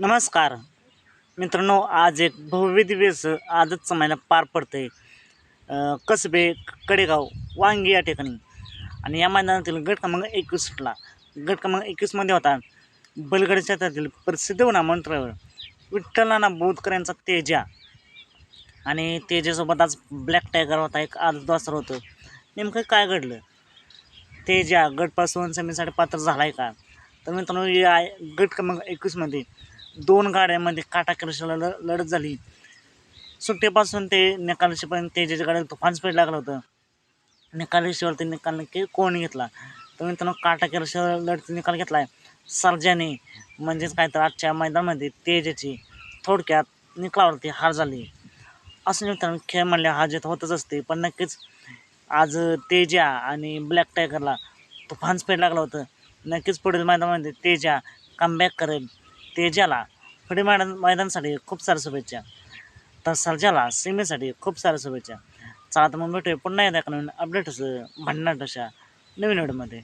नमस्कार. मित्रांनो आज एक भव्य दिव्य असं आजच महिना पार पडते कसबे कडेगाव वांगी या ठिकाणी. आणि या मैदानातील गट क्रमांक एकवीस सुटला. गट क्रमांक एकवीसमध्ये होता बलगड क्षेत्रातील प्रसिद्ध होणार मंत्रावर विठ्ठलाना बोधकर यांचा तेजा. आणि तेजासोबत आज ब्लॅक टायगर होता एक आज दोसर होतं. नेमकं काय घडलं? तेजा गटपासून समीसाठी पात्र झाला आहे का? तर मित्रांनो या गट क्रमांक एकवीसमध्ये दोन गाड्यांमध्ये काटाकरशीला ल लढत झाली. सुट्टीपासून ते निकालशीपर्यंत तेजाच्या गाड्याला तुफान स्पीड लागलं होतं निकालशीवरती निकाल नक्की कोण घेतला? तर मित्रांनो काटाकरशीला लढत निकाल घेतला आहे सर्जाने म्हणजेच काय तर आजच्या मैदानामध्ये तेजाची थोडक्यात निकालावरती हार झाली. असं मित्रांनो खेळ म्हणल्या हार जीत होतच असते पण नक्कीच आज तेजा आणि ब्लॅक टायगरला तुफान स्पीड लागलं होतं. नक्कीच पुढील मैदानामध्ये तेजा कमबॅक करेल. तेजाला पुढील मैदान मैदानसाठी खूप साऱ्या शुभेच्छा. तर सर्जाला सीमेसाठी खूप साऱ्या शुभेच्छा. चला तर मग भेटूया पुन्हा एकदा. नवीन अपडेट असं भन्नाट नवीन व्हिडिओमध्ये